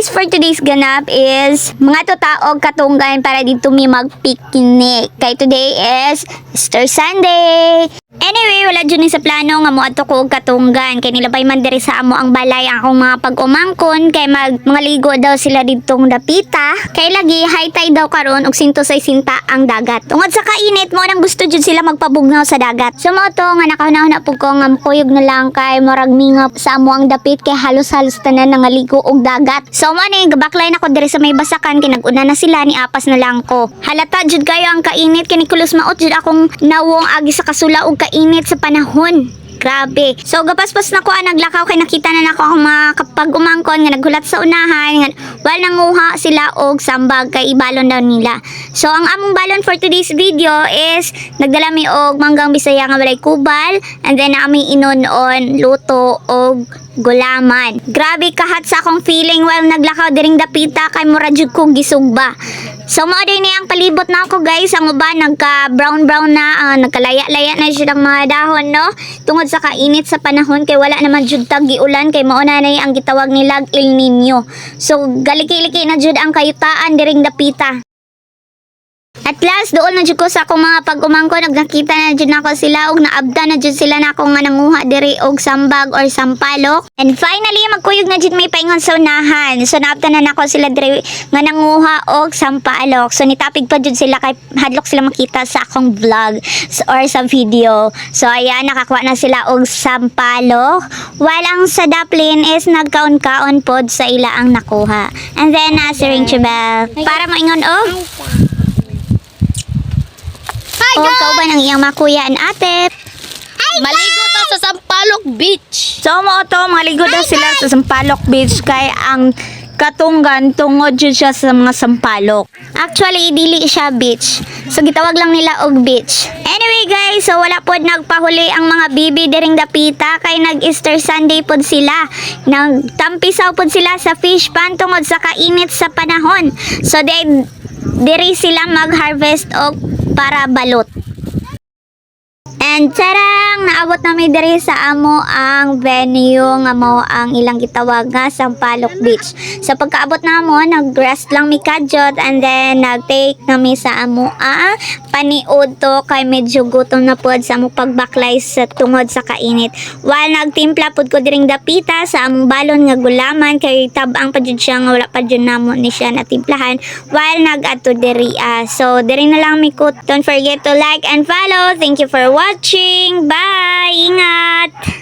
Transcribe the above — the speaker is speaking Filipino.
guys, for today's ganap is mga totaog katunggan para dito mi magpiknik. Kay today is Easter Sunday. Anyway, wala dyan sa plano nga mo ato ko katunggan. Kay nilabay man diri sa amo ang balay akong mga pag-umangkon. Kay mag mga ligo daw sila ditong dapita. Kay lagi high tide daw karon og sinto say sinta ang dagat. Tungod sa kainit mo nang gusto jud sila magpabugnaw sa dagat. So mo to nga nakahuna po ko nga kuyog na lang kay murag mingap sa amo ang dapit kay halos-halos tanan nga ligo og dagat. So mo ni gabaklay na ko sa may basakan kay nag-una na sila ni apas na lang ko. Halata jud kayo ang kainit kay ni kulos maot jud akong nawong agi sa kasula og kainit sa panahon. Grabe. So, gapaspas na ko, ah, naglakaw kay nakita na nako akong mga kapag umangkon nga naghulat sa unahan nga wal nanguha sila og sambag kay ibalon daw nila. So, ang among balon for today's video is nagdala mi og manggang bisaya nga walay kubal and then nami inon-on luto og gulaman. Grabe kahat sa akong feeling while naglakaw diring dapita kay mura jud ko gisugba. So mo din ni ang palibot na ako guys, ang uban nagka brown brown na, ah, nagkalaya-laya na silang mga dahon no. Tungod sa kainit sa panahon kay wala naman jud tag giulan kay mauna na ang gitawag nilag El Nino. So galiki-liki na jud ang kayutaan diring dapita. At last, doon na jud ko sa akong mga pag-umangkon, og nakita na jud nako sila og naabda na jud sila nako nga nanguha diri og sambag or sampalok. And finally, magkuyog na jud may paingon sa unahan. So naabda na nako sila diri nga nanguha og sampalok. So nitapig pa jud sila kay hadlok sila makita sa akong vlog or sa video. So ayan, nakakuha na sila og sampalok. While ang sa daplin is nagkaon-kaon pod sa ila ang nakuha. And then si Ring Chubel. Para maingon og Ikaw ba nang iyang makuyaan ate? Maligo ta sa Sampaloc Beach. So, mo to, maligo daw sila sa Sampaloc Beach kay ang katunggan tungod jud siya sa mga sampalok. Actually, dili siya beach. So, gitawag lang nila og beach. Anyway guys, so wala pod nagpahuli ang mga bibi diring dapita kay nag-Easter Sunday pod sila. Nagtampisaw pod sila sa fish pan tungod sa kainit sa panahon. So, they, diri sila mag-harvest og para balot. And tarang! Naabot namin diri sa amo ang venue nga mo ang ilang gitawag nga Sampaloc Beach. Sa pagkaabot namo, nag-rest lang mi kadyot and then nag-take nami sa amo ang paniod to kay medyo gutom na pod sa among pagbaklay sa tungod sa kainit. While nagtimpla pod ko diring dapita sa among balon nga gulaman kay tabang pa jud siya nga wala pa jud namo ni siya natimplahan while nag-ato diri ah. So diri na lang mi ko. Don't forget to like and follow. Thank you for watching. Bye! Ingat!